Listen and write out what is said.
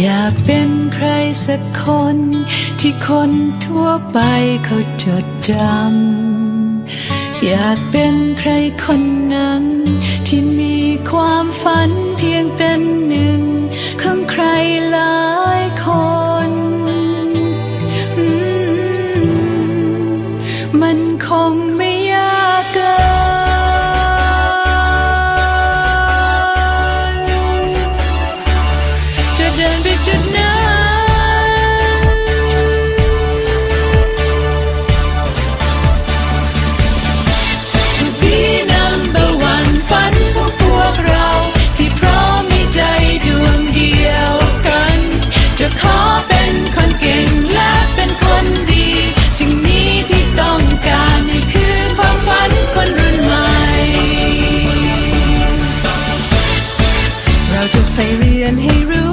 อยากเป็นใครสักคนที่คนทั่วไปเขาจดจำ อยากเป็นใครคนนั้น ที่มีความฝันเพียงเป็นหนึ่งของใครหลายคนมมันคงไม่ยากเกิน Now fairy and Hero.